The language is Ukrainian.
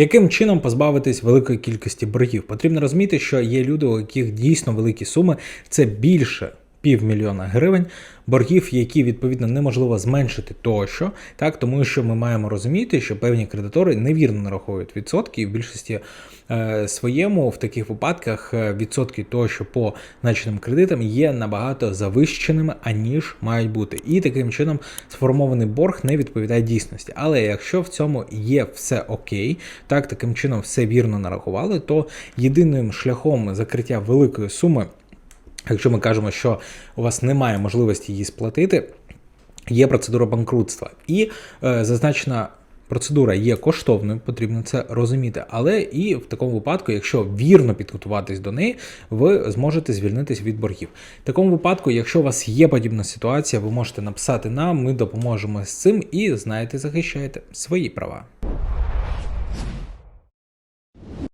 Яким чином позбавитись великої кількості боргів? Потрібно розуміти, що є люди, у яких дійсно великі суми, це більше півмільйона гривень боргів, які відповідно неможливо зменшити тощо, так тому що ми маємо розуміти, що певні кредитори невірно нараховують відсотки, і в більшості е, своєму в таких випадках е, відсотки тощо по начиним кредитам є набагато завищеними, аніж мають бути. І таким чином сформований борг не відповідає дійсності. Але якщо в цьому є все окей, так таким чином все вірно нарахували, то єдиним шляхом закриття великої суми. Якщо ми кажемо, що у вас немає можливості її сплатити, є процедура банкрутства. І е, зазначена процедура є коштовною, потрібно це розуміти. Але і в такому випадку, якщо вірно підготуватись до неї, ви зможете звільнитись від боргів. В такому випадку, якщо у вас є подібна ситуація, ви можете написати нам, ми допоможемо з цим і знаєте, захищаєте свої права.